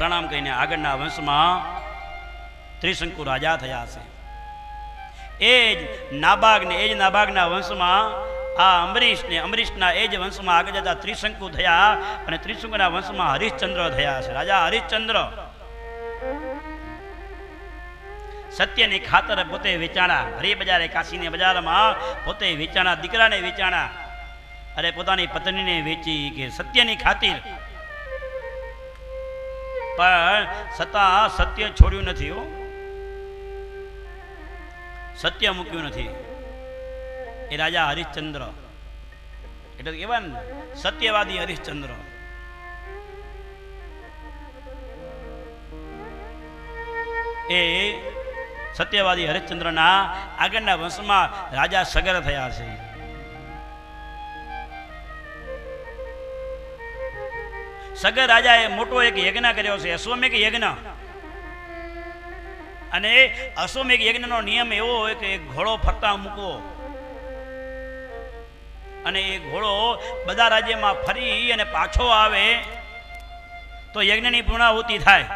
પ્રણામ કરીને આગળના વંશમાં ત્રિશંકુ રાજા થયા છે એ જ નાબાગને એ જ નાબાગના વંશમાં આ અમરીશને અમરીશના એ જ વંશમાં આગળ જતા ત્રિશંકુ થયા અને ત્રિશંકુના વંશમાં હરિશ્ચંદ્ર થયા છે રાજા હરિશ્ચંદ્ર સત્યની ખાતર પોતે વેચાણા, હરી બજારે કાશીને બજારમાં પોતે વેચાણા, દીકરાને વેચાણા, અરે પોતાની પત્નીને વેચી કે સત્યની ખાतिर પણ છતાં સત્ય છોડ્યું નથી સત્ય મૂક્યું નથી. એ રાજા હરિશ્ચંદ્ર. એટલે કેવા ને સત્યવાદી હરિશ્ચંદ્ર. એ સત્યવાદી હરિશ્ચંદ્રના આગળના વંશમાં રાજા સગર થયા છે. સગર રાજાએ મોટો એક યજ્ઞ કર્યો છે, અશ્વમેઘ યજ્ઞ. અને અશ્વમેઘ યજ્ઞનો નિયમ એવો હોય કે ઘોડો ફરતા મૂકવો અને એ ઘોડો બધા રાજ્યમાં ફરી અને પાછો આવે તો યજ્ઞની પૂર્ણાહુતિ થાય.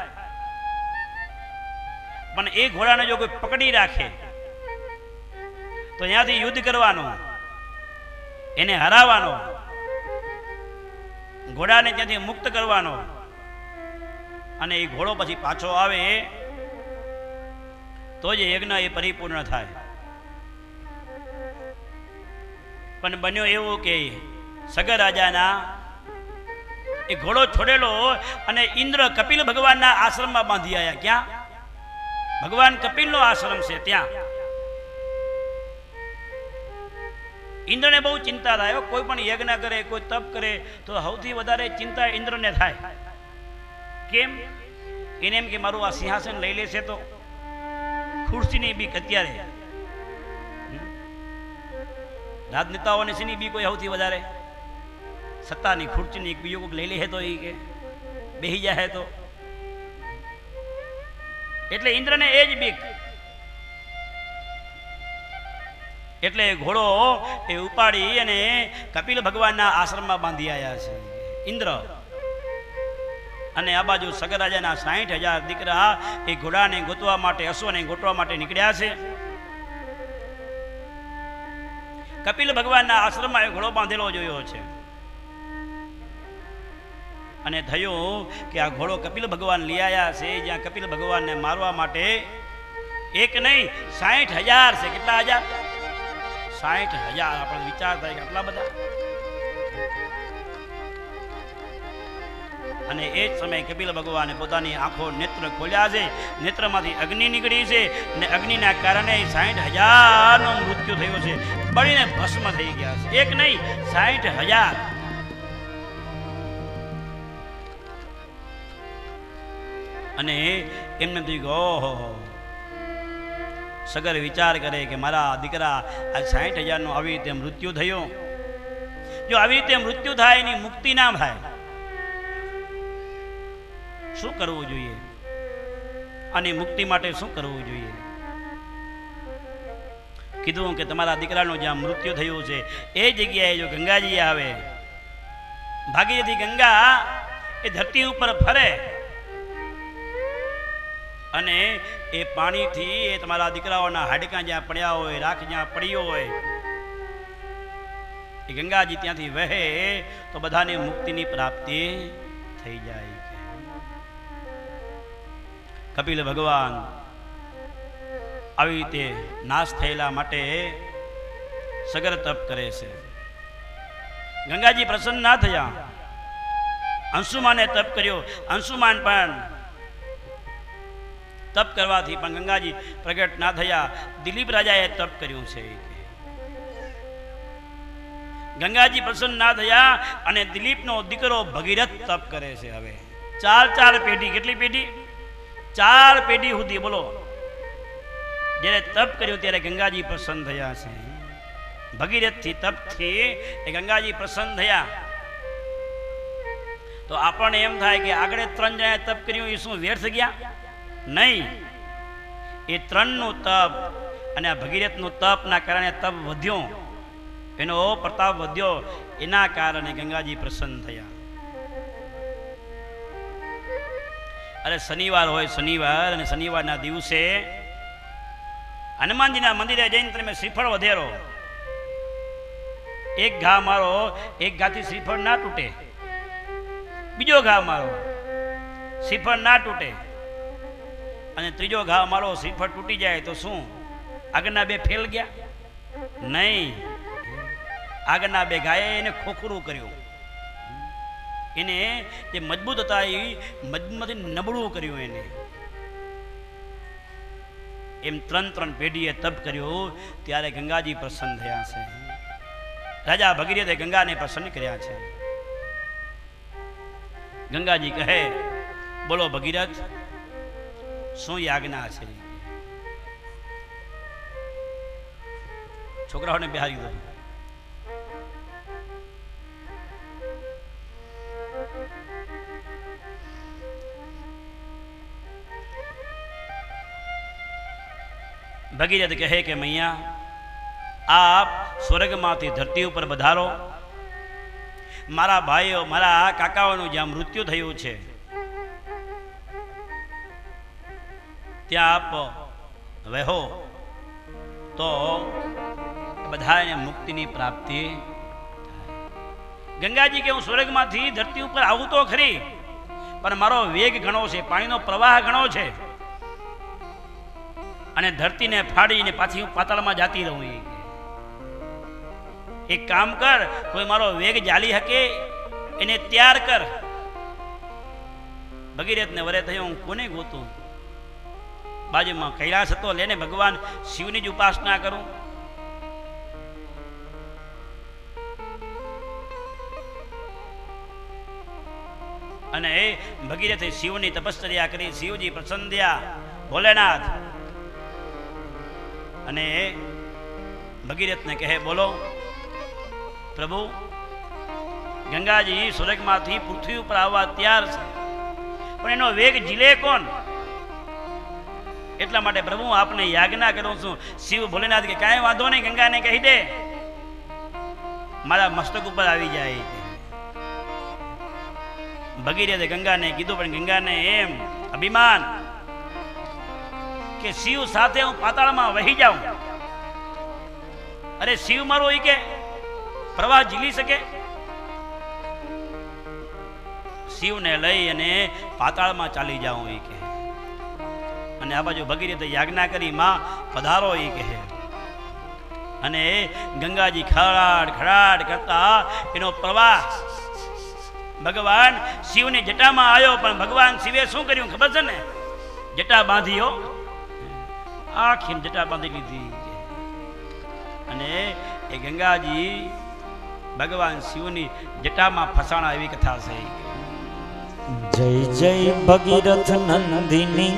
પણ એ ઘોડાને જો કોઈ પકડી રાખે, તો ત્યાંથી યુદ્ધ કરવાનું, એને હરાવવાનો ઘોડાને ત્યાંથી મુક્ત કરવાનો. અને એ ઘોડો પછી પાછો આવે, તો જ યજ્ઞ એ પરિપૂર્ણ થાય. પણ બન્યો એવું કે સગર રાજાના એ ઘોડો છોડેલો અને ઇન્દ્ર કપિલ ભગવાનના આશ્રમમાં બાંધી આવ્યા ક્યાં? ભગવાન કપિલનો આશ્રમ છે ત્યાં. ઇન્દ્રને બહુ ચિંતા થાય. કોઈ પણ યજ્ઞ કરે, કોઈ તપ કરે, તો સૌથી વધારે ચિંતા ઇન્દ્રને થાય. કેમ? એને એમ કે મારું આ સિંહાસન લઈ લેશે તો ખુરશીની બીક અત્યારે. રાજનેતાઓની શેની બીક હોય સૌથી વધારે? સત્તાની ખુરશીની એક બીજો કોઈક લઈ લે તો એ કે બેહી જાય તો. એટલે ઇન્દ્રને એ જ બીક. એટલે ઘોડો એ ઉપાડી અને કપિલ ભગવાનના આશ્રમમાં બાંધી આવ્યા છે. ઇન્દ્ર અને આ બાજુ સગરાજાના સાહીઠ હજાર દીકરા એ ઘોડાને ગોતવા માટે, અશ્વને ગોતવા માટે નીકળ્યા છે. કપિલ ભગવાનના આશ્રમમાં એ ઘોડો બાંધેલો જોયો છે. અને થયું કે આ ઘોડો કપિલ ભગવાન લઈ આવ્યા છે, જ્યાં કપિલ ભગવાનને મારવા માટે એક નહીં સાહીઠ હજાર છે. કેટલા હજાર? સાહીઠ હજાર આપણે વિચાર થાય કે આટલા બધા. અને એ જ સમયે કપિલ ભગવાને પોતાની આંખો નેત્ર ખોલ્યા છે. નેત્રમાંથી અગ્નિ નીકળી છે અને અગ્નિના કારણે સાઠ હજારનો મૃત્યુ થયો છે. બળીને ભસ્મ થઈ ગયા છે. એક નહીં, સાઠ હજાર. અને એમને કે, ઓહો સગર વિચાર કરે કે મારા દીકરા આ સાહીઠ હજારનું આવી રીતે મૃત્યુ થયું. જો આવી રીતે મૃત્યુ થાય, એની મુક્તિ ના થાય, શું કરવું જોઈએ? આની મુક્તિ માટે શું કરવું જોઈએ? કીધું કે તમારા દીકરાનું જ્યાં મૃત્યુ થયું છે, એ જગ્યાએ જો ગંગાજી આવે, ભાગીરથી ગંગા એ ધરતી ઉપર ફરે અને એ પાણીથી એ તમારા દીકરાઓના હાડકાં જ્યાં પડ્યા હોય, રાખ જ્યાં પડ્યો હોય, એ ગંગાજી ત્યાંથી વહે તો બધાને મુક્તિની પ્રાપ્તિ થઈ જાય કપિલ ભગવાન આવી રીતે નાશ થયેલા માટે સગર તપ કરે છે. ગંગાજી પ્રસન્ન ના થયા. અંશુમાને તપ કર્યો. અંશુમાન પણ તપ કરવાથી પણ ગંગાજી પ્રગટ ના થયા. દિલીપ રાજાએ તપ કર્યું છે. ગંગાજી પ્રસન્ન ના થયા અને દિલીપનો દીકરો ભગીરથ તપ કરે છે હવે. ચાર ચાર પેઢી, કેટલી પેઢી? ચાર પેઢી સુધી, બોલો. જ્યારે તપ કર્યું ત્યારે ગંગાજી પ્રસન્ન થયા છે. ભગીરથથી તપથી એ ગંગાજી પ્રસન્ન થયા. તો આપણને એમ થાય કે આગળ ત્રણ જણાએ તપ કર્યું, એ શું વ્યર્થ ગયા? નહીં. એ ત્રણનું તપ અને આ ભગીરથનું તપના કારણે તપ વધ્યો. એનો પ્રતાપ વધ્યો. એના કારણે ગંગાજી પ્રસન્ન થયા. અરે શનિવાર હોય, શનિવાર અને શનિવારના દિવસે હનુમાનજીના મંદિરે જઈને તમે શ્રીફળ વધેરો. એક ઘા મારો, એક ઘાથી શ્રીફળ ના તૂટે. બીજો ઘા મારો. શ્રીફળ ના તૂટે. અને ત્રીજો ઘા મારો શ્રીફળ તૂટી જાય તો શું? આગળના બે ફેલ ગયા? નહીં. આગળના બે ગાયે એને ખોખરું કર્યું. એને જે મજબૂત હતા એ મજબૂતમાંથી નબળું કર્યું એને. એમ ત્રણ ત્રણ પેઢીએ તપ કર્યો, ત્યારે ગંગાજી પ્રસન્ન થયા છે. રાજા ભગીરથે ગંગાને પ્રસન્ન કર્યા છે. ગંગાજી કહે, બોલો ભગીરથ શું યાજ્ઞા છે? છોકરાઓને બિહારી દો. ભગીરથ કહે કે, મૈયા, આપ સ્વર્ગમાંથી ધરતી ઉપર વધારો મારા ભાઈઓ, મારા કાકાઓનું જ્યાં મૃત્યુ થયું છે ત્યાં આપ વહો. તો બધાને મુક્તિની પ્રાપ્તિ ગંગાજી કે હું સ્વર્ગમાંથી ધરતી ઉપર આવું તો ખરી, પણ મારો વેગ ઘણો છે, પાણીનો પ્રવાહ ઘણો છે. અને ધરતીને ફાડીને પાછી હું પાતાળમાં જાતી રહું એક કામ કર, કોઈ મારો વેગ જાલી શકે એને તૈયાર કર. ભગીરથને વરે થયો, હું કોને ગોતું? બાજુમાં કૈલાસ હતો, લેને ભગવાન શિવની જ ઉપાસના કરું. અને એ ભગીરથે શિવની તપશ્ચર્યા કરી, શિવજી પ્રસન્ન થયા. ભોલેનાથ. અને એ ભગીરથને કહે, બોલો, પ્રભુ, ગંગાજી સ્વર્ગમાંથી પૃથ્વી ઉપર આવવા તૈયાર છે. પણ એનો વેગ ઝીલે કોણ? એટલા માટે પ્રભુ આપને યાજ્ઞા કરું છું. શિવ ભોલેનાથ કે કાંઈ વાંધો નહીં, ગંગાને કહી દે. મારા મસ્તક ઉપર આવી જાય. ભગીરથે ગંગાને કીધું, પણ ગંગાને એમ અભિમાન કે શિવ સાથે હું પાતાળમાં વહી જાઉં. અરે શિવ મારો ઈ કે પ્રવાહ ઝીલી શકે? શિવને લઈ અને પાતાળમાં ચાલી જાઉં એ કહે અને આ બાજુ ભગીરથ યાજ્ઞા કરી માં પધારો એ કહે. અને ગંગાજી ખડાડ ખડાડ કરતા એનો પ્રવાહ ભગવાન શિવની જટામાં આવ્યો પણ ભગવાન શિવે શું કર્યું ખબર છે ને? જટા બાંધીઓ આખી જટા બાંધી લીધી અને એ ગંગાજી ભગવાન શિવની જટામાં ફસાણા એવી કથા છે જય જય ભગીરથ નંદિની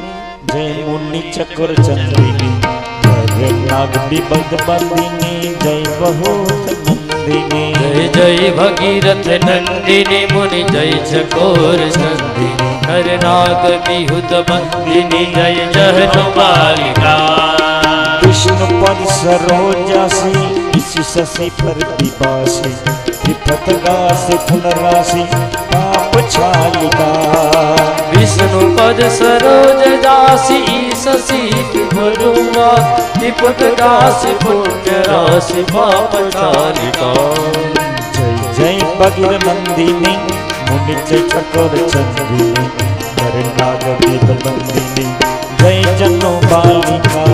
જય મુનિ ચક્ર ચંદ્રિની જય નાગ બિબદ બંદિની જય બહુત નંદિની જય જય ભગીરથ નંદિની મુનિ જય ચકોર ચંદિની હર નાગ વિહુત બંદિની જય જહનો બાલિકા વિષ્ણુ પદ સરોજાસી ઈસી શશી પર દિવાસી ત્રિપત ગાસી પુનરાસી પાપ છાલિકા વિષ્ણુ પદ સરોજ દાસી શશી ભરુમા નિપુટ દાસી પુણ્ય રાશિ પાપ ચાલિકા જય જય ભગીર નંદિની મુનિ જય ચકોર ચંદ્રિની હર નાગ બિબદ બંદિની જય જનો બાલિકા.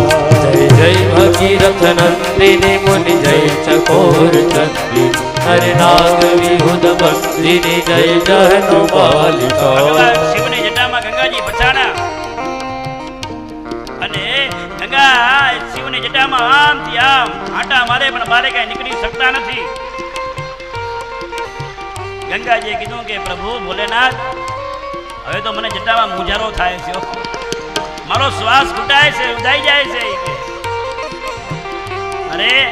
જય જય ભગીરથ નંદિની મુનિ જય ચકોર ચંદ્રી હર નાગ વિહુદ ભક્તિની જય જહનો બાલિકા. શિવની જટામાં ગંગાજી પછાણા. અને ગંગા શિવની જટામાં આમથી આમ આટા મારે પણ મારે કઈ નીકળી શકતા નથી. ગંગાજીએ કીધું કે, પ્રભુ ભોલેનાથ, હવે તો મને જટામાં મુજારો થાય છે. મારો શ્વાસ ઘૂંટાય છે, ઉધાઈ જાય છે. અરે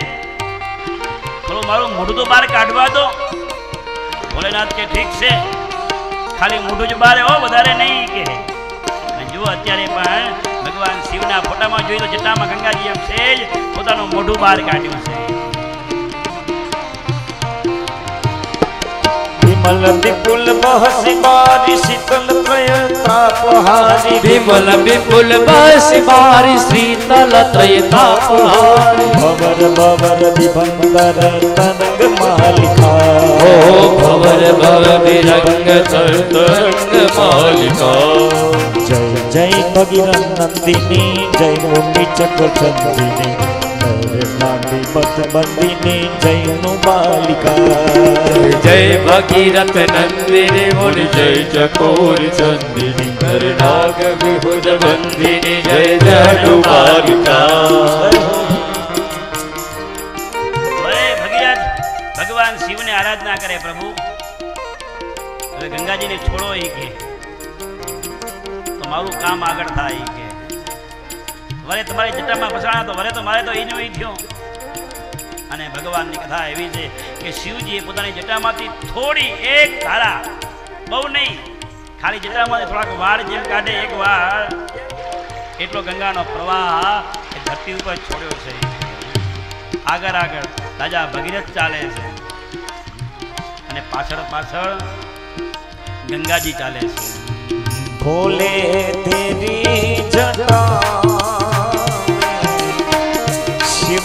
થોડું મારું મોઢું તો બહાર કાઢવા દો. ભોલેનાથ કે ઠીક છે. ખાલી મોઢું જ બહાર હો, વધારે નહીં કે. જો અત્યારે પણ ભગવાન શિવના ફોટામાં જોઈએ તો જટામાં ગંગાજી એમ છે જ, પોતાનું મોઢું બહાર કાઢ્યું છે. વિમલ વિપુલ બહસી બારી શીતલ પ્રયત્ન તાપહારી વિમલ વિપુલ બસ મારી શીતલ ત્રય તાપહારી ભવર ભવર દિભંદર તરંગ માલિકા ઓ ભવર ભવ વિરંગ તરંગ માલિકા જય જય ભગીરથ નંદિની જય મુંડી ચક્ર ચંદિની જયનું બાલિકા. જય ભગીરથ નંદિની મુનિ જય ચકોર ચંદિની કરનાગ વિભુજ બંદિની જય જનુ બાલિકા. ભગવાન શિવને આરાધના કરે પ્રભુ. હવે ગંગાજીને છોડો એ કે. તો મારું કામ આગળ થાય વરે તમારી જટામાં ફસાણા તો વરે તો મારે તો એનો થયો. અને ભગવાનની કથા એવી છે કે શિવજીએ પોતાની જટામાંથી થોડી એક ધારા, બહુ નહીં, ખાલી જટામાંથી થોડાક વાળ જેમ કાઢે એક વાળ. એટલો ગંગાનો પ્રવાહ એ ધરતી ઉપર છોડ્યો છે. આગળ આગળ રાજા ભગીરથ ચાલે છે. અને પાછળ પાછળ ગંગાજી ચાલે છે. ભોલે તેરી જટા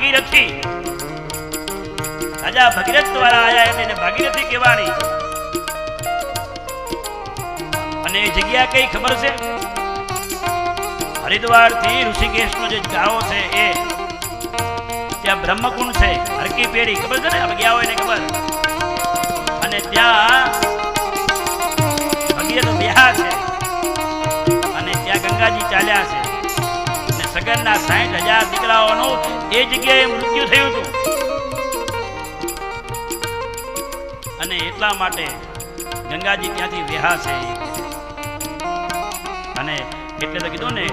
ભાગીરથી રાજા ભગીરથ દ્વારા આયા એને ભાગીરથી કહેવાની. અને જગ્યા કઈ ખબર છે? હરિદ્વારથી ઋષિકેશ નો જે ગાળો છે એ, ત્યાં બ્રહ્મકુંડ છે, હરકી પેઢી. ખબર છે ને? આપણે ગયા હોય ને ખબર? અને ત્યાં ભગીરથ બ્યાહ છે. અને ત્યાં ગંગાજી ચાલ્યા છે. સગનના સાઠ હજાર દીકરાઓનું એ જગ્યાએ મૃત્યુ થયું હતું. અને એટલા માટે ગંગાજી ત્યાંથી વ્યાહ છે. અને એટલે તો કીધું ને,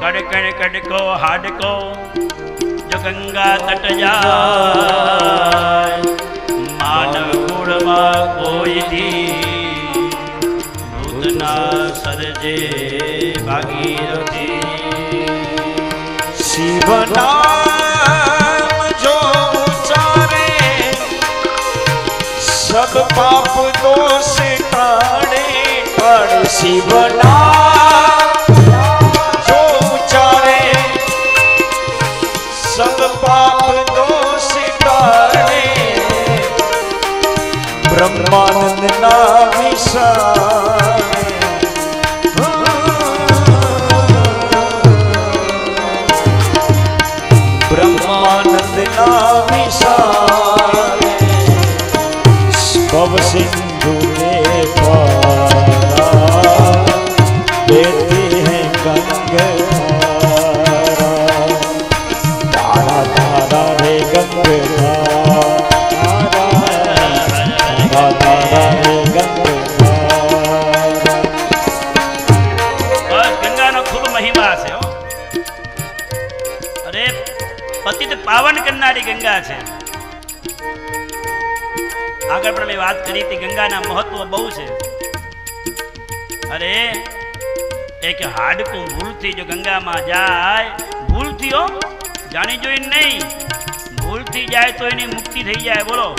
કડકણ કડકો હાડકો, જો ગંગા તટ જાય માનવ કુળમાં કોઈ દી ભૂતના સરજે ભાગીરથી શિવના જો ઉચારે સબ પાપ દોષ ટાણે પણ શિવના જો ઉચારે સબ પાપ દોષ ટાણે બ્રહ્માનંદના વિશા ગંગાના મહત્વ બહુ છે. અરે, એક હાડકું ભૂલથી જો ગંગામાં જાય, ભૂલથી જાણી જોઈને નહીં. ભૂલથી જાય તો એની મુક્તિ થઈ જાય, બોલો.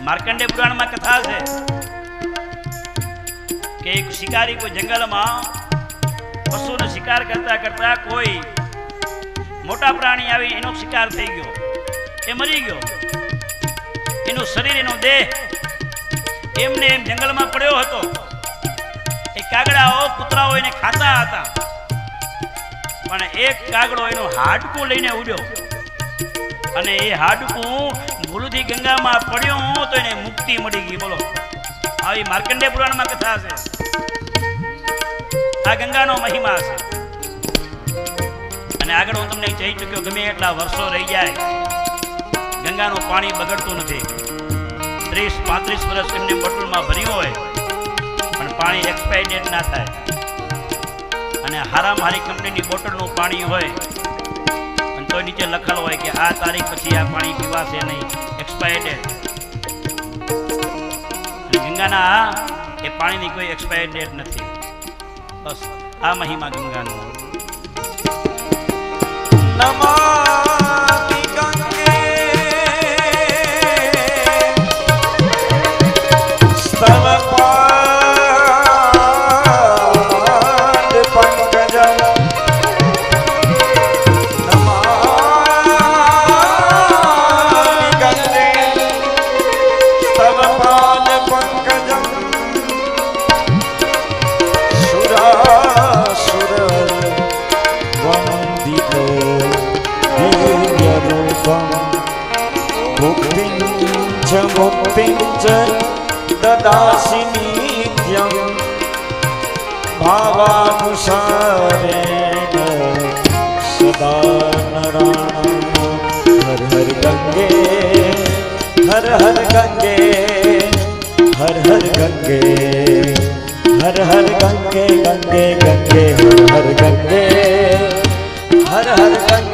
માર્કંડે પુરાણમાં કથા છે કે એક શિકારી કોઈ જંગલમાં પશુનો શિકાર કરતા કરતા કોઈ મોટા પ્રાણી આવી એનો શિકાર થઈ ગયો. એ મરી ગયો. એનું શરીર એનો દેહ એમને એમ જંગલમાં પડ્યો હતો. એ કાગડાઓ કૂતરાઓ એને ખાતા હતા. પણ એક કાગડો એનું હાડકું લઈને ઉડ્યો. અને એ હાડકું ભૂલથી ગંગામાં પડ્યું તો એને મુક્તિ મળી ગઈ. બોલો. આવી માર્કંડે પુરાણમાં કથા છે. આ ગંગાનો મહિમા છે. અને આગળ હું તમને કહી ચૂક્યો, ગમે એટલા વર્ષો રહી જાય ગંગાનું પાણી બગડતું નથી. ત્રીસ, પાંત્રીસ વર્ષ એમને બોટલમાં ભર્યું હોય, પણ પાણી એક્સપાયર ના થાય. અને હારામ હારી કંપનીની બોટલનું પાણી હોય અને તો નીચે લખેલું હોય કે આ તારીખ પછી આ પાણી પીવાશે નહીં. એક્સપાયર ગંગાના એ પાણીની કોઈ એક્સપાયર ડેટ નથી. બસ, આ મહિમા ગંગાનો. નમામિ હર ગંગે હર હર ગંગે હર હર ગંગે હર હર ગંગે ગંગે ગંગે હર હર ગંગે હર હર